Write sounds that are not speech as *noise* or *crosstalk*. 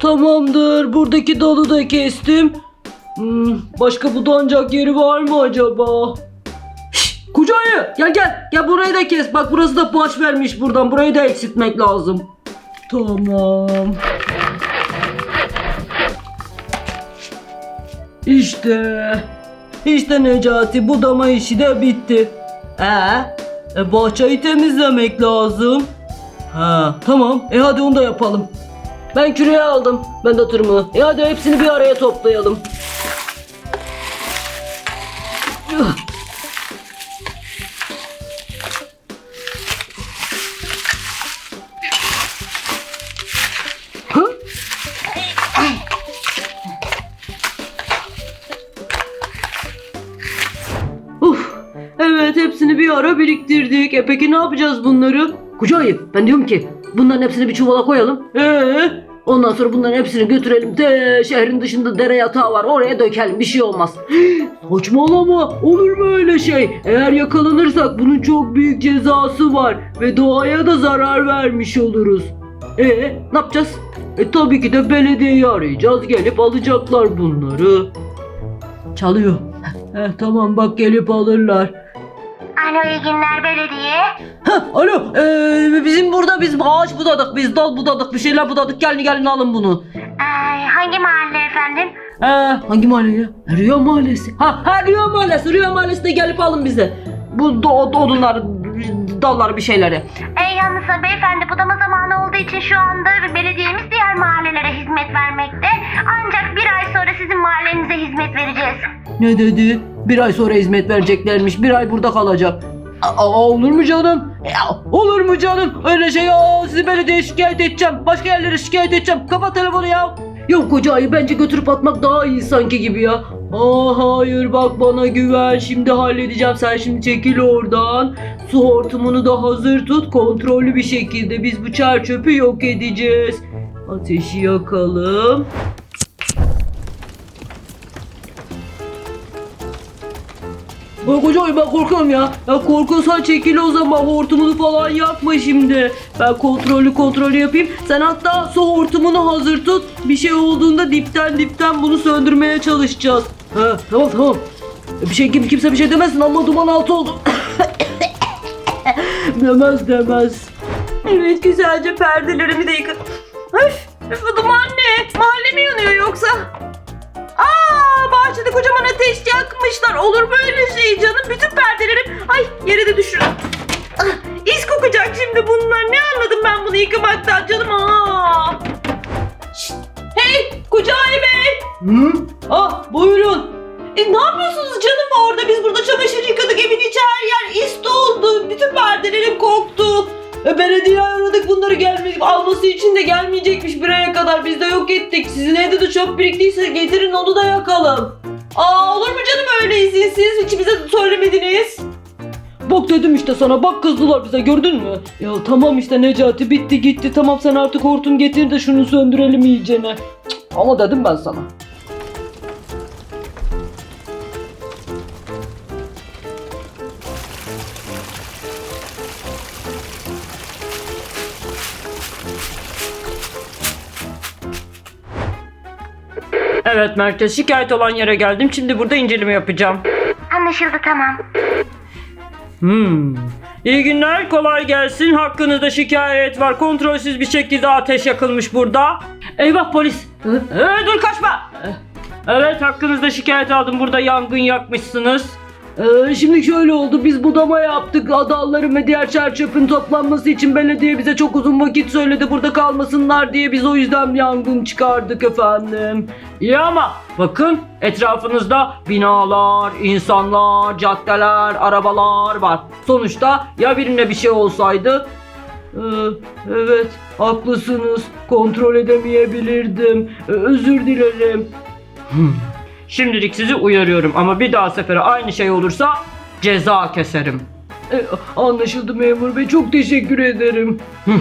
Tamamdır. Buradaki dalı da kestim. Hmm, başka budanacak yeri var mı acaba? Şşş, Koca ayı gel gel. Gel burayı da kes. Bak burası da baş vermiş buradan. Burayı da eksiltmek lazım. Tamam. İşte. İşte Necati budama işi de bitti. Ee, e, bahçeyi temizlemek lazım. Ha tamam. E hadi onu da yapalım. Ben küreği aldım. Ben de tırmığı. E hadi hepsini bir araya toplayalım. Uf, evet hepsini bir ara biriktirdik. E peki ne yapacağız bunları? Koca ayı ben diyorum ki bunların hepsini bir çuvala koyalım. Ee, ondan sonra bunların hepsini götürelim de şehrin dışında dere yatağı var oraya dökelim bir şey olmaz. *gasps* Saçmalama olur mu öyle şey? Eğer yakalanırsak bunun çok büyük cezası var ve doğaya da zarar vermiş oluruz. E ne yapacağız? E tabii ki de belediyeyi arayacağız gelip alacaklar bunları. Çalıyor. *laughs* Heh, tamam bak gelip alırlar. Alo iyi günler belediye. Heh, alo ee, bizim burada biz ağaç budadık biz dal budadık bir şeyler budadık gelin gelin alın bunu. Ay, hangi mahalle efendim? Ee, hangi mahalle ya? Rüya mahallesi. Ha, ha Rüya mahallesi Rüya mahallesine gelip alın bize. Bu do, odunlar dallar bir şeyleri. E, yalnız beyefendi budama zamanı olduğu için şu anda belediyemiz diğer mahallelere hizmet vermekte. Ancak bir ay sonra sizin mahallenize hizmet vereceğiz. Ne dedi? Bir ay sonra hizmet vereceklermiş. Bir ay burada kalacak. Aa, olur mu canım? Ya, olur mu canım? Öyle şey ya sizi belediyeye şikayet edeceğim. Başka yerlere şikayet edeceğim. Kapat telefonu ya. Yok koca ayı bence götürüp atmak daha iyi sanki gibi ya. Aa hayır bak bana güven. Şimdi halledeceğim. Sen şimdi çekil oradan. Su hortumunu da hazır tut. Kontrollü bir şekilde biz bu çer çöpü yok edeceğiz. Ateşi yakalım. Bak hocam ben korkuyorum ya. Ya korkuyorsan çekil o zaman hortumunu falan yakma şimdi. Ben kontrollü kontrolü yapayım. Sen hatta su hortumunu hazır tut. Bir şey olduğunda dipten dipten bunu söndürmeye çalışacağız. Ha tamam tamam. Bir şey kim kimse bir şey demesin ama duman altı oldu. *coughs* demez demez. Evet güzelce perdelerimi de yıka. Öf, bu duman şimdi bunlar. Ne anladım ben bunu yıkamaktan canım? Aa. Şşt, hey Kucayi Bey. Hı? Ah buyurun. E, ne yapıyorsunuz canım orada? Biz burada çamaşır yıkadık. Evin içi her yer is doldu. Bütün perdelerim koktu. E, belediye aradık bunları gelmek alması için de gelmeyecekmiş buraya kadar. Biz de yok ettik. Sizin evde de çöp biriktiyse getirin onu da yakalım. Aa olur mu canım öyle izinsiz? Hiç bize söylemediniz. Bak dedim işte sana bak kızdılar bize gördün mü? Ya tamam işte Necati bitti gitti tamam sen artık hortum getir de şunu söndürelim iyicene. Cık, Ama dedim ben sana. Evet merkez şikayet olan yere geldim. Şimdi burada inceleme yapacağım. Anlaşıldı tamam. Hmm. İyi günler, kolay gelsin. Hakkınızda şikayet var. Kontrolsüz bir şekilde ateş yakılmış burada. Eyvah polis. Ee, dur kaçma. Evet, hakkınızda şikayet aldım. Burada yangın yakmışsınız. Ee, şimdi şöyle oldu. Biz budama yaptık. Adalların ve diğer çer çöpün toplanması için belediye bize çok uzun vakit söyledi. Burada kalmasınlar diye biz o yüzden yangın çıkardık efendim. İyi ama bakın etrafınızda binalar, insanlar, caddeler, arabalar var. Sonuçta ya birine bir şey olsaydı ee, evet haklısınız kontrol edemeyebilirdim Ee, özür dilerim Hmm. Şimdilik sizi uyarıyorum ama bir daha sefere aynı şey olursa ceza keserim. E, anlaşıldı memur bey çok teşekkür ederim. Hı,